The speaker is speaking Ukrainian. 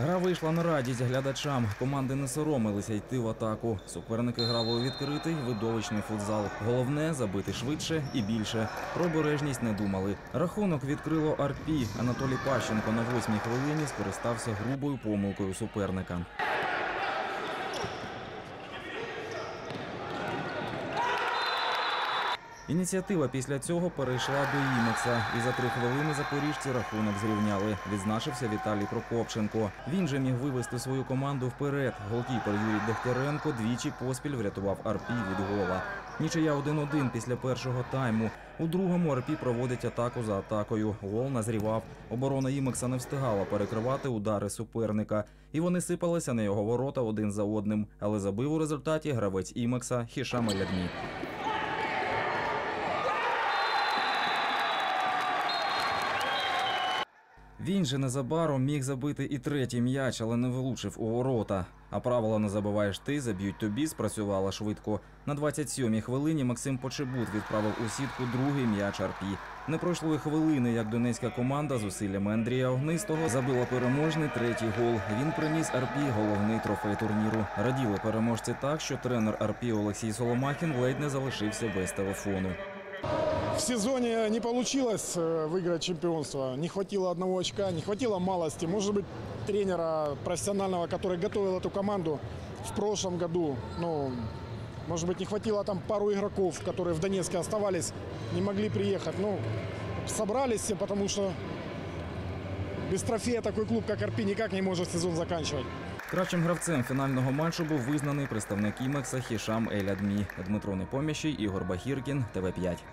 Гра вийшла на радість глядачам. Команди не соромилися йти в атаку. Суперники грали у відкритий видовищний футзал. Головне забити швидше і більше. Про обережність не думали. Рахунок відкрило Арпі. Анатолій Пащенко на восьмій хвилині скористався грубою помилкою суперника. Ініціатива після цього перейшла до Імекса, і за три хвилини запоріжці рахунок зрівняли. Відзначився Віталій Прокопченко. Він же міг вивести свою команду вперед. Голкіпер Юрій Дегтяренко двічі поспіль врятував Арпі від гола. Нічия 1-1 після першого тайму. У другому Арпі проводить атаку за атакою. Гол назрівав. Оборона Імекса не встигала перекривати удари суперника, і вони сипалися на його ворота один за одним. Але забив у результаті гравець Імекса Хішам Елядмі. Він же незабаром міг забити і третій м'яч, але не влучив у ворота. А правило не забиваєш ти, заб'ють тобі спрацювала швидко. На 27-й хвилині Максим Почебут відправив у сітку другий м'яч Арпі. Не пройшло й хвилини, як донецька команда з усиллями Андрія Огнистого забила переможний третій гол. Він приніс Арпі головний трофей турніру. Раділи переможці так, що тренер Арпі Олексій Соломахін ледь не залишився без телефону. В сезоне не получилось э, выиграть чемпионство. Не хватило одного очка, не хватило малости. Может быть, тренера профессионального, который готовил эту команду в прошлом году. Ну, может быть, не хватило там пару игроков, которые в Донецке оставались, не могли приехать. Ну, собрались все, потому что без трофея такой клуб, как Арпи, никак не может сезон заканчивать. Кращим гравцем фінального матчу був визнаний представник Імекса Хішам Ель Адмі. Дмитро Непоміщий, Ігор Бахіркін, ТВ 5